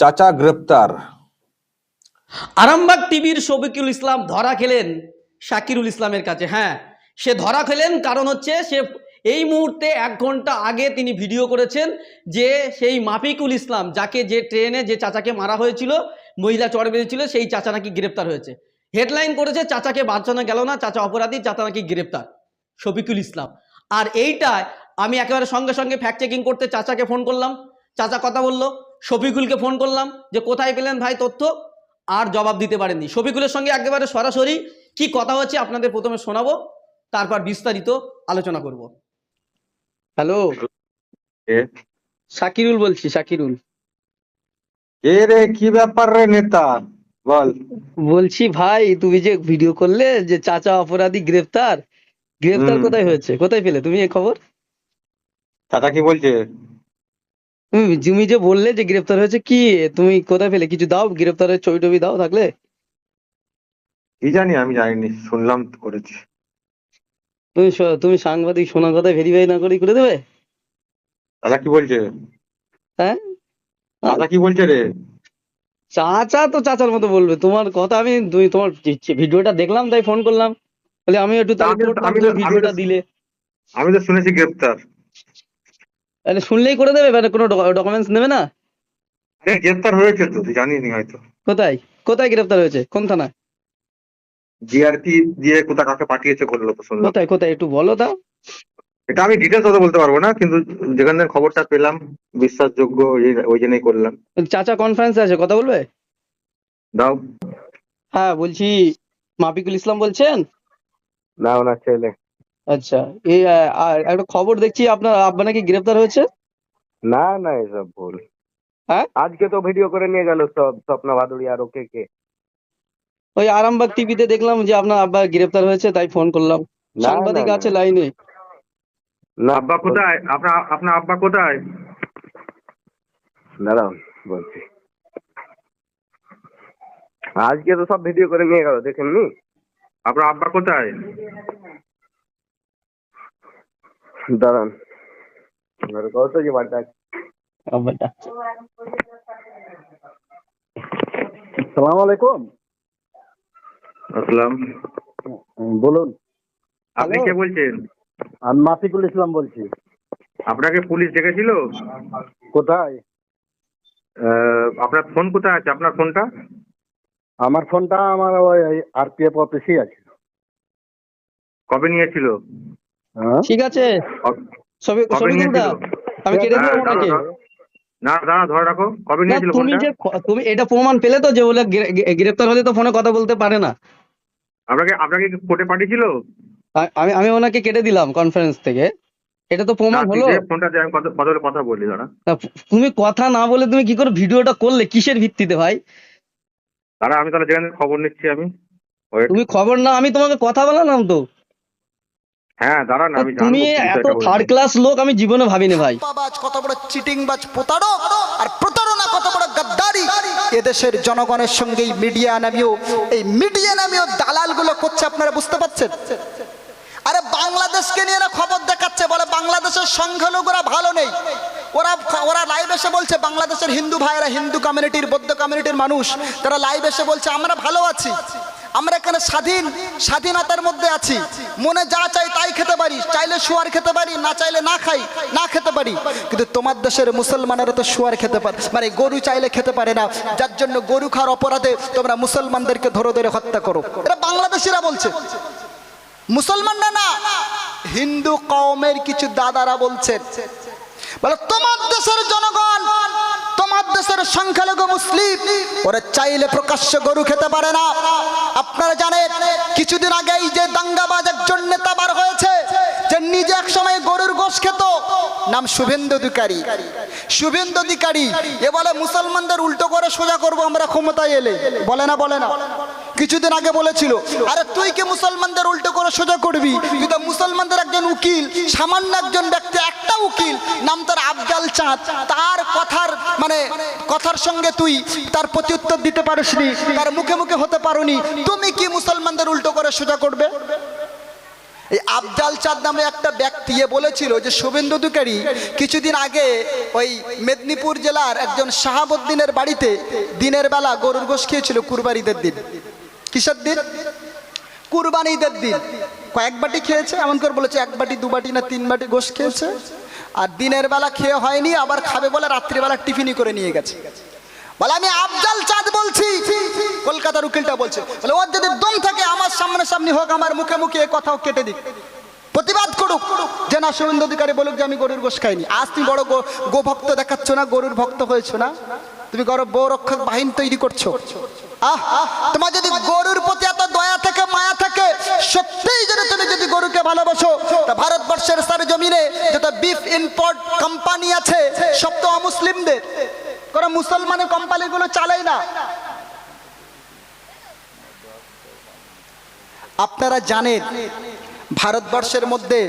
চাচা গ্রেপ্তার। আরামবাগ টিভির শফিকুল ইসলাম ধরা খেলেন শাকিরুল ইসলামের কাছে হ্যাঁ। সে ধরা খেলেন কারণ হচ্ছে সে এই মুহূর্তে এক ঘণ্টা আগে তিনি ভিডিও করেছেন যে সেই মাফিকুল ইসলাম, যাকে যে ট্রেনে যে চাচাকে মারা হয়েছিল, মহিলা চড় বেঁধেছিল, সেই চাচা নাকি গ্রেপ্তার হয়েছে। হেডলাইন করেছে, চাচাকে বাঁচানো গেল না, চাচা অপরাধী, চাচা নাকি গ্রেপ্তার, শফিকুল ইসলাম। আর এইটায় আমি একেবারে সঙ্গে সঙ্গে ফ্যাক্ট চেকিং করতে চাচাকে ফোন করলাম, চাচা কথা বলল শফিকুলকে ফোন করলাম যে কোথায় পেলেন ভাই তথ্য? আর জবাব দিতে পারেননি। শফিকুলের সঙ্গে একেবারে সরাসরি কি কথা হচ্ছে আপনাদের প্রথমে শোনাবো তারপর বিস্তারিত আলোচনা করব। হ্যালো কে? শাকিরুল বলছি শাকিরুল এ রে কি ব্যাপার রে নেতা? বল। বলছি ভাই তুমি যে ভিডিও করলে যে চাচা অপরাধী গ্রেফতার গ্রেফতার কোথায় হয়েছে? কোথায় পেলে? তুমি এই খবর? চাচা কি বলছে? তুমি যে বললে যে গ্রেফতার হয়েছে কি? তুমি কোথায় পেলে কিছু দাও? গ্রেফতারের ছবি টবি দাও থাকলে? কি জানি আমি জানিনি। শুনলাম করেছি। তুমি তুমি সাংবাদিক শোনা কথা ভেরিফাই না করে করে দেবে? চাচা কি বলছে? হ্যাঁ? চাচা কি বলছে রে? চাচা তো চাচার মতো বলবে। তোমার কথা আমি তুমি তোমার ভিডিওটা দেখলাম তাই ফোন করলাম। বলে আমি একটু ভিডিওটা দিলে। আমি তো শুনেছি গ্রেপ্তার। তাহলে শুনলেই করে দেবে মানে কোনো ডকুমেন্টস নেবে না? আরে গ্রেপ্তার হয়েছে তো তুই জানিনি হয়তো। কোথায়? কোথায় গ্রেফতার হয়েছে? কোন থানা জিআরপি দিয়ে কোথা কাকে পাঠিয়েছে বলল তো শুনলাম কোথায় কোথায়? একটু বলো দাও। এটা আমি ডিটেলস অত বলতে পারব না কিন্তু যেখান থেকে খবরটা পেলাম বিশ্বাসযোগ্য ওই- ওই জন্যই করলাম। চাচা কনফারেন্স আছে কথা বলবে? দাও। হ্যাঁ বলছি মাফিকুল ইসলাম বলছেন? না ওনার ছেলে। আচ্ছা এই আর একটা খবর দেখছি আপনার আব্বা নাকি গ্রেফতার হয়েছে? না না এসব ভুল। হ্যাঁ? আজকে তো ভিডিও করে নিয়ে গেল সব স্বপ্ন ভাদুড়ি আর ওকে কে। ওই আরামবাগ টিভিতে দেখলাম যে আপনার আব্বা গ্রেফতার হয়েছে তাই ফোন করলাম। সাংবাদিক আছে লাইনে। না আব্বা কোথায়? আপনার আপনার আব্বা কোথায়? দাঁড়াও বলছি। আজকে তো সব ভিডিও করে নিয়ে গেল দেখেননি? আপনার আব্বা কোথায়? দাঁড়ান। কত যে আছে। আব্বাটা সালাম আলাইকুম। আসসালাম। বলুন। আপনি কে বলছেন? আমি মাফিকুল ইসলাম বলছি। আপনাকে পুলিশ ডেকেছিল? কোথায়? আপনার ফোন কোথায় আছে? আপনার ফোনটা? আমার ফোনটা আমার ওই আরপিএফ অফিসেই আছে। কবে নিয়েছিল? ঠিক আছে। সবই কবে আমি কেটে হ্যাঁ, ওনাকে। না দাঁড়া ধরে রাখো। কবে নিয়েছিল তুমি যে তুমি এটা প্রমাণ পেলে তো যে বলে গ্রেফতার হলে তো ফোনে কথা বলতে পারে না। আপনাকে আপনাকে কোর্টে পাঠিয়েছিল? আমি আমি ওনাকে কেটে দিলাম কনফারেন্স থেকে। এটা তো প্রমাণ হলো। ফোনটা আমি কথা কথা বলে কথা বলি দাঁড়া। তুমি কথা না বলে তুমি কি করে ভিডিওটা করলে? কিসের ভিত্তিতে ভাই? দাঁড়া আমি তাহলে যেখানে খবর নিচ্ছি আমি। তুমি খবর না আমি তোমাকে কথা বলালাম তো। হ্যাঁ দাঁড়া না আমি তুমি এত। থার্ড ক্লাস লোক আমি জীবনে ভাবিনি ভাই। বাজ কত বড় চিটিংবাজ প্রতারক আর প্রতারণা কত বড় গাদ্দারি। এদেশের জনগণের সঙ্গে এই মিডিয়া নামীয় এই মিডিয়া নামীয় দালালগুলো করছে আপনারা বুঝতে পারছেন? আরে বাংলাদেশকে নিয়ে এরা খবর দেখাচ্ছে বলে বাংলাদেশের সংখ্যালঘুরা ভালো নেই। ওরা ওরা লাইভ এসে বলছে বাংলাদেশের হিন্দু ভাইয়েরা হিন্দু কমিউনিটির বৌদ্ধ কমিউনিটির মানুষ তারা লাইভ এসে বলছে আমরা ভালো আছি। আমরা এখানে স্বাধীন, স্বাধীনতার মধ্যে আছি। মনে যা চাই তাই খেতে পারি। চাইলে শুয়ার খেতে পারি, না চাইলে না খাই, না খেতে পারি। কিন্তু তোমার দেশের মুসলমানেরা তো শুয়ার খেতে পারে মানে গরু চাইলে খেতে পারে না। যার জন্য গরু খাওয়ার অপরাধে তোমরা মুসলমানদেরকে ধরে ধরে হত্যা করো। এটা বাংলাদেশিরা বলছে। মুসলমানরা না, হিন্দু কওমের কিছু দাদারা বলছেন বলে, তোমার দেশের জনগণ, তোমার দেশের সংখ্যালঘু মুসলিম, ওরা চাইলে প্রকাশ্য গরু খেতে পারে না। কিছুদিন আগে এই যে দাঙ্গাবাজ একজন নেতা বার হয়েছে, যে নিজে এক সময় গরুর গোশ খেত, নাম শুভেন্দু অধিকারী। শুভেন্দু অধিকারী, এ বলে মুসলমানদের উল্টো করে সোজা করব, আমরা ক্ষমতায় এলে। বলে না বলে না। কিছুদিন আগে বলেছিল, আরে তুই কি মুসলমানদের উল্টো করে সোজা করবি? তুই তো মুসলমানদের একজন উকিল, সামান্য একজন ব্যক্তি, একটা উকিল, নাম তার আফজাল চাঁদ। তার কথার মানে কথার সঙ্গে তুই তার প্রত্যুত্তর দিতে পারিসনি, তার মুখে মুখে হতে পারোনি। তুমি কি মুসলমানদের উল্টো করে সোজা করবে? এই আফজাল চাঁদ নামে একটা ব্যক্তি এ বলেছিল যে, শুভেন্দু অধিকারী, কিছুদিন আগে ওই মেদিনীপুর জেলার একজন শাহাবুদ্দিনের বাড়িতে দিনের বেলা গরুর গোশ খেয়েছিল কুরবানিদের দিন। কিসের দিন? কুরবানিদের দিন। কয়েক বাটি খেয়েছে, এমন করে বলেছে, এক বাটি, দু বাটি না তিন বাটি গোশ খেয়েছে। আর দিনের বেলা খেয়ে হয়নি, আবার খাবে বলে রাত্রিবেলা টিফিনই করে নিয়ে গেছে। বলে, আমি আফজাল চাঁদ বলছি। কলকাতার উকিলটা বলছে, বলে, ওর যদি দম থাকে, আমার সামনে সামনে হোক, আমার মুখে মুখে এ কথাও কেটে দিক। প্রতিবাদ করুক। যে না, শুভেন্দু অধিকারী বলুক যে, আমি গরুর গোশ খাইনি। আজ তুমি বড় গো- গোভক্ত দেখাচ্ছ না, গরুর ভক্ত হয়েছো না। তুমি গরু বউ রক্ষক বাহিনী তৈরি করছ। আহ, তোমার যদি গরুর প্রতি এত দয়া থাকে, মায়া থাকে, সত্যিই যদি তুমি যদি গরুকে ভালোবাসো, তা ভারতবর্ষের সার জমিনে যত বিফ ইম্পোর্ট কোম্পানি আছে, সব তো অমুসলিমদের। কোনো মুসলমানের কোম্পানিগুলো চালাই না। আপনারা জানেন, ভারতবর্ষের মধ্যে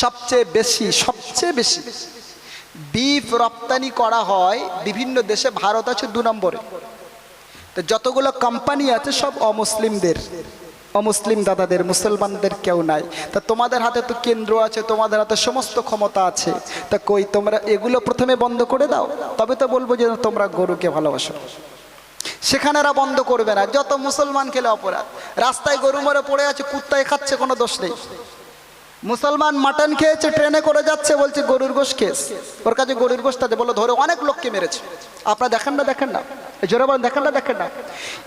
সবচেয়ে বেশি সবচেয়ে বেশি বিফ রপ্তানি করা হয় বিভিন্ন দেশে, ভারত আছে দু নম্বরে। তো যতগুলো কোম্পানি আছে, সব অমুসলিমদের। অমুসলিম দাদাদের, মুসলমানদের কেউ নাই। তা তোমাদের হাতে তো কেন্দ্র আছে, তোমাদের হাতে সমস্ত ক্ষমতা আছে। তা কই, তোমরা এগুলো প্রথমে বন্ধ করে দাও? তবে তো বলব যে তোমরা গরুকে ভালোবাসো। সেখানে এরা বন্ধ করবে না। যত মুসলমান খেলে অপরাধ। রাস্তায় গরু মরে পড়ে আছে, কুত্তায় খাচ্ছে, কোনো দোষ নেই। মুসলমান মাটন খেয়েছে ট্রেনে করে যাচ্ছে, বলছে, গরুর গোশ খেস ওর কাছে গরুর গোশটা দে, বলো, ধরে, অনেক লোককে মেরেছে। আপনারা দেখেন না দেখেন না। জোরে বলেন, দেখেন না দেখেন না।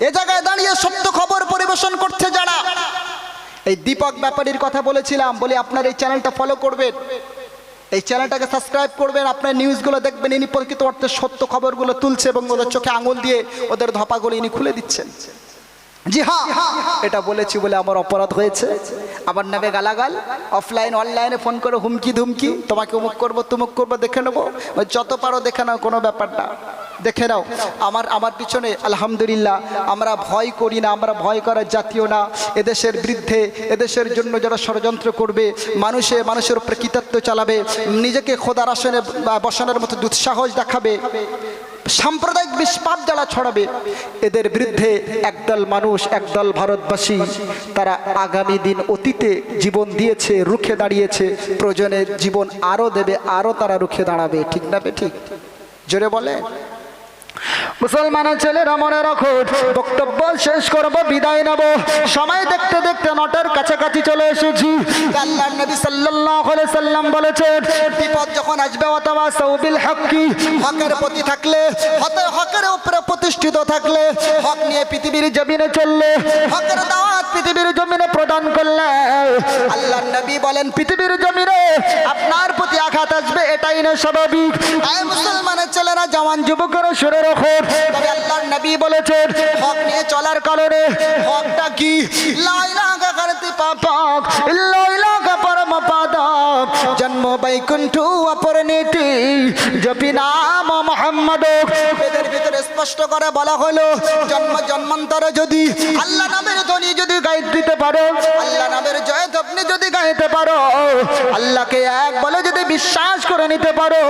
এ জায়গায় দাঁড়িয়ে সত্য খবর পরিবেশন করছে যারা। এই দীপক ব্যাপারীর কথা বলেছিলাম, বলি, আপনার এই চ্যানেলটা ফলো করবেন। এই চ্যানেলটাকে সাবস্ক্রাইব করবেন। আপনার নিউজগুলো দেখবেন। ইনি প্রকৃত অর্থে সত্য খবরগুলো তুলছে এবং ওদের চোখে আঙুল দিয়ে ওদের ধপাগুলো ইনি খুলে দিচ্ছেন। জি হ্যাঁ এটা বলেছি বলে আমার অপরাধ হয়েছে। আমার নামে গালাগাল অফলাইন অনলাইনে ফোন করে হুমকি ধুমকি। তোমাকে অমুক করব, তুমুক করব, দেখে নেব। যত পারো দেখে নাও, কোনো ব্যাপার না। দেখে নাও, আমার আমার পিছনে, আলহামদুলিল্লাহ, আমরা ভয় করি না, আমরা ভয় করার জাতীয় না। এদেশের বিরুদ্ধে, এদেশের জন্য যারা ষড়যন্ত্র করবে, মানুষে মানুষের উপরে কৃতিত্ব চালাবে, নিজেকে খোদার আসনে বসানোর মতো দুঃসাহস দেখাবে। সাম্প্রদায়িক বিস্পাত যারা ছড়াবে, এদের বিরুদ্ধে একদল মানুষ, একদল ভারতবাসী, তারা আগামী দিন অতীতে জীবন দিয়েছে, রুখে দাঁড়িয়েছে, প্রয়োজনে জীবন আরও দেবে আরও তারা রুখে দাঁড়াবে, ঠিক না ঠিক জোরে বলে মুসলমানের ছেলেরা মনে রাখো, বক্তব্য শেষ করব, বিদায় নেব। সময় দেখতে দেখতে নটার কাছাকাছি চলে এসেছি। হকের উপরে প্রতিষ্ঠিত থাকলে, হক নিয়ে পৃথিবীর জমিনে চললে পৃথিবীর জমিনে প্রদান করলে। আল্লাহর নবী বলেন, পৃথিবীর আপনার প্রতি আঘাত আসবে, এটাই না স্বাভাবিক। ছেলেরা জওয়ান যুবকের সরে রাখো তবে আল্লাহর নবী বলেছেন, হক নিয়ে চলার কারণে হকটা কি? লাইলা গাকারতি পাপক লাইলা ইলাহা জন্ম বৈকুণ্ঠ জপি নাম মোহাম্মদ। স্পষ্ট করে বলা হলো, জন্ম যদি আল্লাহ নামের ধ্বনি যদি গাইতে দিতে পারো, আল্লাহ নামের জয় আপনি যদি গাইতে পারো, আল্লাহকে এক বলে যদি বিশ্বাস করে নিতে পারো,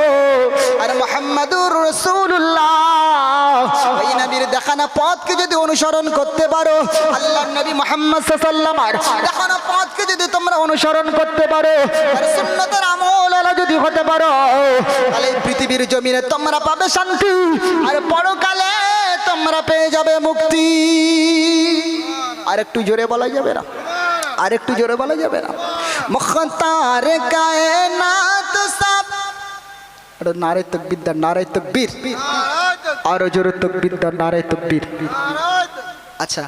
আর মোহাম্মদুর রসুল্লাহ ওই নবীর দেখানো পথকে যদি অনুসরণ করতে পারো আল্লাহ নবী মোহাম্মদ সাল্লাম আর দেখানো পথকে যদি তোমরা অনুসরণ করতে পারো। যদি হতে পারো, তাহলে পৃথিবীর জমিনে তোমরা পাবে শান্তি, আর পরকালে তোমরা পেয়ে যাবে মুক্তি। আর একটু জোরে বলা যাবে না? আর একটু জোরে বলা যাবে না? মুখতার কায়নাত সব। আরে নারে তকবীর দা, নারে তকবীর। আরও জোরে তকবীর দা, নারে তকবীর। আচ্ছা।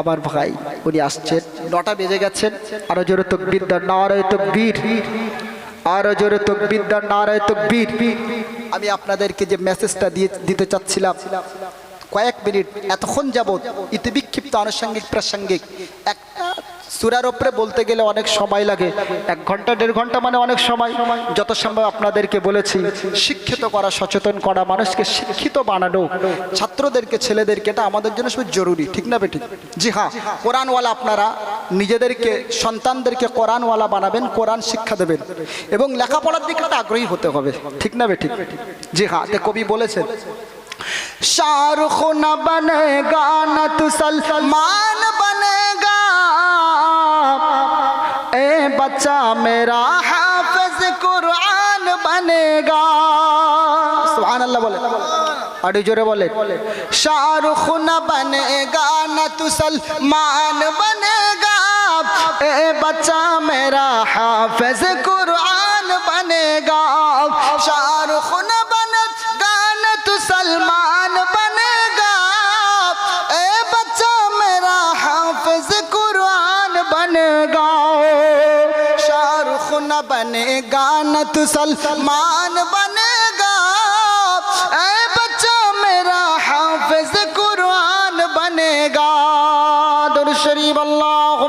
আমার ভাই, উনি আসছেন। নটা বেজে গেছেন আরও জোরে তকবীর নারায় তকবীর। আরও জোরে তকবীর নারায় তকবীর। আমি আপনাদেরকে যে মেসেজটা দিয়ে দিতে চাচ্ছিলাম, কয়েক মিনিট, এতক্ষণ যাবৎ ইতি বিক্ষিপ্ত আনুষঙ্গিক প্রাসঙ্গিক একটা সুরার ওপরে বলতে গেলে অনেক সময় লাগে। এক ঘণ্টা, দেড় ঘণ্টা মানে অনেক সময়। যত সম্ভব আপনাদেরকে বলেছি, শিক্ষিত করা, সচেতন করা, মানুষকে শিক্ষিত বানানো। ছাত্রদেরকে, ছেলেদেরকে, এটা আমাদের জন্য সব জরুরি, ঠিক না বেঠিক জি হ্যাঁ কোরআনওয়ালা আপনারা নিজেদেরকে, সন্তানদেরকে কোরআনওয়ালা বানাবেন, কোরআন শিক্ষা দেবেন। এবং লেখাপড়ার দিকে আগ্রহী হতে হবে, ঠিক না বেঠিক জি হ্যাঁ কবি বলেছেন, শাহরুখ না বনে তুসল তুসলমান বনে बच्चा मेरा हाफिज कुरान बनेगा सुभान अल्लाह बोले अड़ी जोरे बोले शाहरुख न बनेगा न तू सलमान बनेगा ए बच्चा मेरा हाफिज कुरान बनेगा शाहरुख न का बनेगा न तू सलमान बनेगा ऐ बच्चा मेरा हाफिज कुरान बनेगा दुर शरीफ अल्लाह